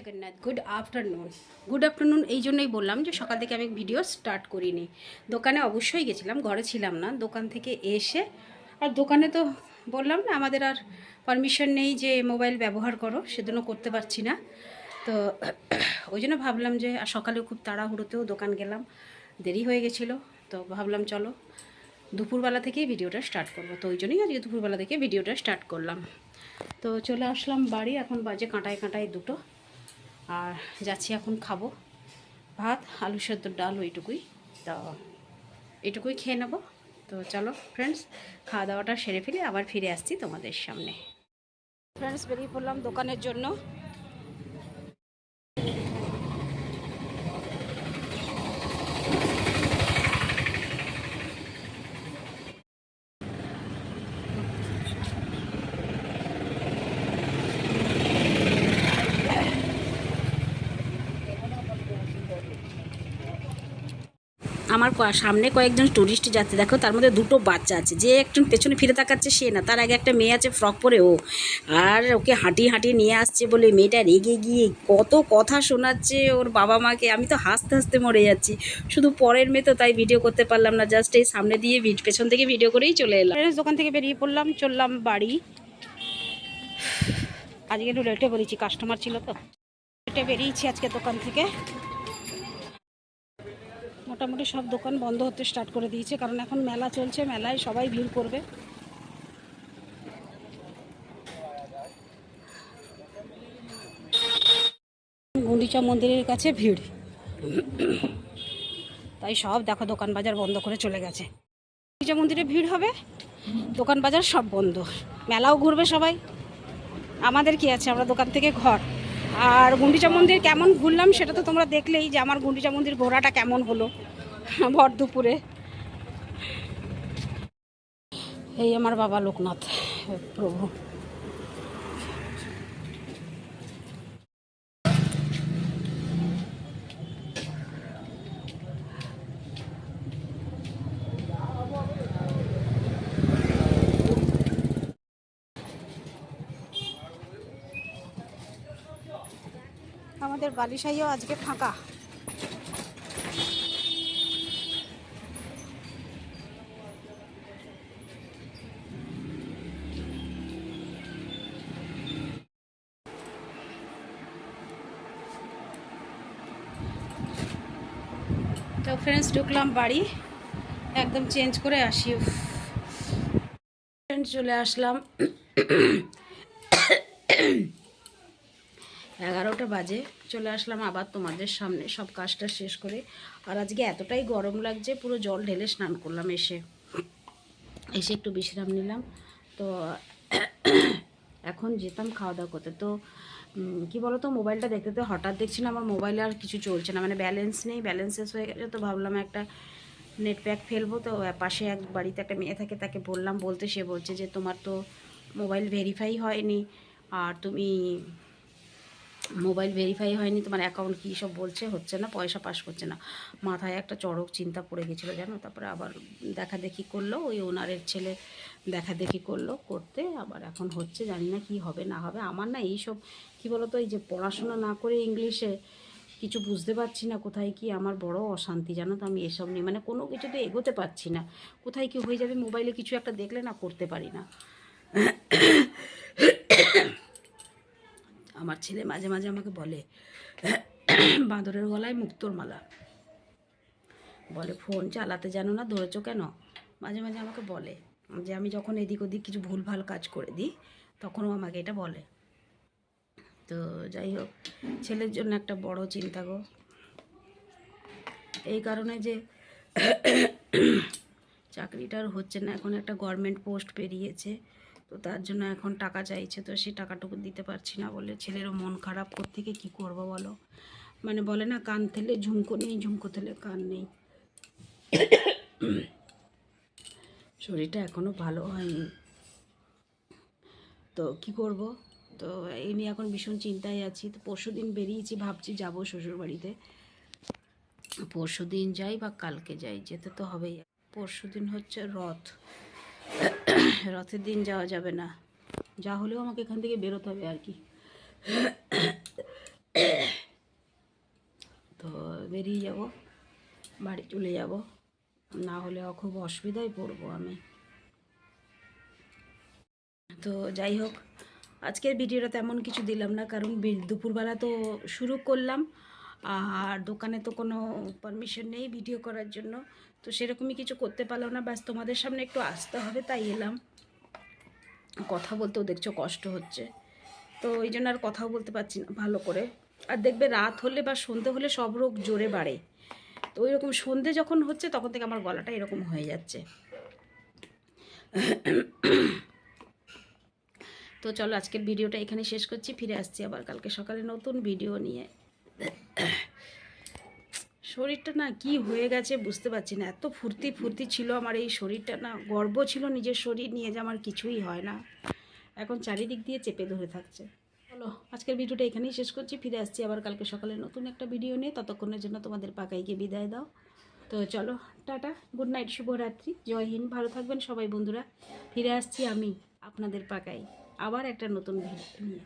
Jagannath good afternoon good afternoon এই জন্যই বললাম যে সকাল থেকে আমি ভিডিও স্টার্ট করিনি। দোকানে অবশ্যই গেছিলাম, ঘরে ছিলাম না, দোকান থেকে এসে। আর দোকানে তো বললাম না, আমাদের আর পারমিশন নেই যে মোবাইল ব্যবহার করো, সেজন্য করতে পারছি না। তো ওই জন্য ভাবলাম যে, আর সকালে খুব তাড়াহুড়োতেও দোকান গেলাম, দেরি হয়ে গেছিল। তো ভাবলাম চলো, দুপুরবেলা থেকেই ভিডিওটা স্টার্ট করব। তো ওই জন্যই আজকে দুপুরবেলা থেকে ভিডিওটা স্টার্ট করলাম। তো চলে আসলাম বাড়ি, এখন বাজে কাঁটায় কাঁটায় দুটো। আর যাচ্ছি এখন খাব ভাত, আলু সেদ্ধ ডাল ওইটুকুই। তো এটুকুই খেয়ে নেব। তো চলো ফ্রেন্ডস খাওয়া দাওয়াটা সেরে ফেলে আবার ফিরে আসছি তোমাদের সামনে। ফ্রেন্ডস বেরিয়ে পড়লাম দোকানের জন্য। আমার সামনে কয়েকজন টুরিস্ট যাচ্ছে, দেখো তার মধ্যে দুটো বাচ্চা আছে, যে একজন পেছনে ফিরে তাকাচ্ছে সে না, তার আগে একটা মেয়ে আছে ফ্রক পরে ও। আর ওকে হাঁটিয়ে হাঁটিয়ে নিয়ে আসছে বলে মেয়েটা রেগে গিয়ে কত কথা শোনাচ্ছে ওর বাবা মাকে, আমি তো হাসতে হাসতে মরে যাচ্ছি। শুধু পরের মেয়ে তো তাই ভিডিও করতে পারলাম না জাস্ট এই সামনে দিয়ে পেছন থেকে ভিডিও করেই চলে এলাম। দোকান থেকে বেরিয়ে পড়লাম, চললাম বাড়ি। আজকে একটু লেটে বলেছি কাস্টমার ছিল তো। লেটে বেরিয়েছি আজকে দোকান থেকে। মোটামুটি সব দোকান বন্ধ হতে স্টার্ট করে দিয়েছে, কারণ এখন মেলা চলছে, মেলায় সবাই ভিড় করবে। গুন্ডিচা মন্দিরের কাছে ভিড়। তাই সব দেখো দোকান বাজার বন্ধ করে চলে গেছে। গুন্ডিচা মন্দিরে ভিড় হবে, দোকান বাজার সব বন্ধ। মেলাও ঘুরবে সবাই। আমাদের কি আছে? আমরা দোকান থেকে ঘর। আর গুন্ডিচা মন্দির কেমন ঘুরলাম সেটা তো তোমরা দেখলেই যে আমার গুন্ডিচা মন্দির ঘোরাটা কেমন হলো ভর দুপুরে। এই আমার বাবা লোকনাথ, প্রভু। আমাদের বালিশাইও আজকে ফাঁকা। তো ফ্রেন্ডস ঢুকলাম বাড়ি। একদম চেঞ্জ করে আসি ফ্রেন্ডস চলে আসলাম। এগারোটা বাজে, চলে আসলাম আবার তোমাদের সামনে। সব কাজটা শেষ করে। আর আজকে এতটাই গরম লাগছে, পুরো জল ঢেলে স্নান করলাম এসে। এসে একটু বিশ্রাম নিলাম। তো এখন যেতাম খাওয়া দাওয়া করতে। তো কি বলো তো মোবাইলটা দেখতে তো হঠাৎ দেখছি না আমার মোবাইলে আর কিছু চলছে না। মানে ব্যালেন্স নেই ব্যালেন্স শেষ হয়ে গেছে। তো ভাবলাম একটা নেট প্যাক ফেলব। তো পাশে এক বাড়িতে একটা মেয়ে থাকে, তাকে বললাম, বলতে সে বলছে যে, তোমার তো মোবাইল ভেরিফাই হয়নি। আর তুমি মোবাইল ভেরিফাই হয়নি, তোমার অ্যাকাউন্ট কী সব বলছে, হচ্ছে না, পয়সা পাস করছে না। মাথায় একটা চড়ক চিন্তা পড়ে গেছিল, জানো? তারপরে আবার দেখা দেখি করল, ওই ওনারের ছেলে দেখা দেখি করল, করতে আবার এখন হচ্ছে, জানি না কি হবে, না হবে। আমার না এইসব, কি বলতো, এই যে পড়াশোনা না করে ইংলিশে কিছু বুঝতে পারছি না, কোথায় কি আমার বড় অশান্তি, জানো তো, আমি এসব নিয়ে। মানে কোনো কিছুতে এগোতে পারছি না। কোথায় কি হয়ে যাবে মোবাইলে কিছু একটা দেখলে না, করতে পারি না। আমার ছেলে মাঝে মাঝে আমাকে বলে, বাঁদরের গলায় মুক্তোর মালা। বলে, ফোন চালাতে জানো না, ধরেছ কেন? মাঝে মাঝে আমাকে বলে যে, আমি যখন এদিক ওদিক কিছু ভুলভাল কাজ করে দিই তখনও আমাকে এটা বলে। তো যাই হোক, ছেলের জন্য একটা বড় চিন্তা গো। এই কারণে যে চাকরিটার হচ্ছে না, এখন একটা গভর্নমেন্ট পোস্ট পেরিয়েছে তো তার জন্য এখন টাকা চাইছে, তো সেই টাকাটুকু দিতে পারছি না বলে ছেলেরও মন খারাপ থেকে কি করব বলো? মানে বলে না, কান থেলে ঝুমকো নেই, ঝুমকো থেলে কান নেই। শরীরটা এখনও ভালো হয়নি। তো কি করব? তো এই নিয়ে এখন ভীষণ চিন্তায় আছি। তো পরশু দিন বেরিয়েছি, ভাবছি যাব শ্বশুরবাড়িতে। পরশু দিন যাই বা কালকে যাই, যেতে তো হবেই। পরশু দিন হচ্ছে রথ। রথের দিন যাওয়া যাবে না। যা হলেও আমাকে এখান থেকে বেরোতে হবে আর কি। তো বেরিয়ে যাব, বাড়ি চলে যাব। না হলে খুব অসুবিধায় পড়ব আমি। তো যাই হোক, আজকের ভিডিওটা তেমন কিছু দিলাম না, কারণ দুপুরবেলা তো শুরু করলাম। আর দোকানে তো কোনো পারমিশন নেই ভিডিও করার জন্য। তো সেরকমই কিছু করতে পারলাম না। ব্যাস, তোমাদের সামনে একটু আসতে হবে, তাই এলাম। কথা বলতেও দেখছ কষ্ট হচ্ছে। তো এই জন্য আর কথাও বলতে পারছি না, ভালো করে। আর দেখবে রাত হলে বা সন্ধে হলে সব রোগ জোরে বাড়ে। তো ওই রকম সন্ধে যখন হচ্ছে, তখন থেকে আমার গলাটা এরকম হয়ে যাচ্ছে। তো চলো আজকের ভিডিওটা এখানে শেষ করছি। ফিরে আসছি আবার কালকে সকালে নতুন ভিডিও নিয়ে। শরীরটা না কি হয়ে গেছে বুঝতে পারছি না। এত ফুর্তি ফুর্তি ছিল আমার এই শরীরটা না, গর্ব ছিল নিজের শরীর নিয়ে যে আমার কিছুই হয় না। এখন চারিদিক দিয়ে চেপে ধরে থাকছে। চলো, আজকের ভিডিওটা এখানেই শেষ করছি, ফিরে আসছি আবার কালকে সকালে নতুন একটা ভিডিও নিয়ে। ততক্ষণের জন্য তোমাদের পাকাইকে বিদায় দাও। তো চলো, টাটা, গুড নাইট, শুভরাত্রি, জয় হিন্দ, ভালো থাকবেন সবাই বন্ধুরা। ফিরে আসছি আমি আপনাদের পাকাই আবার একটা নতুন ভিডিও নিয়ে।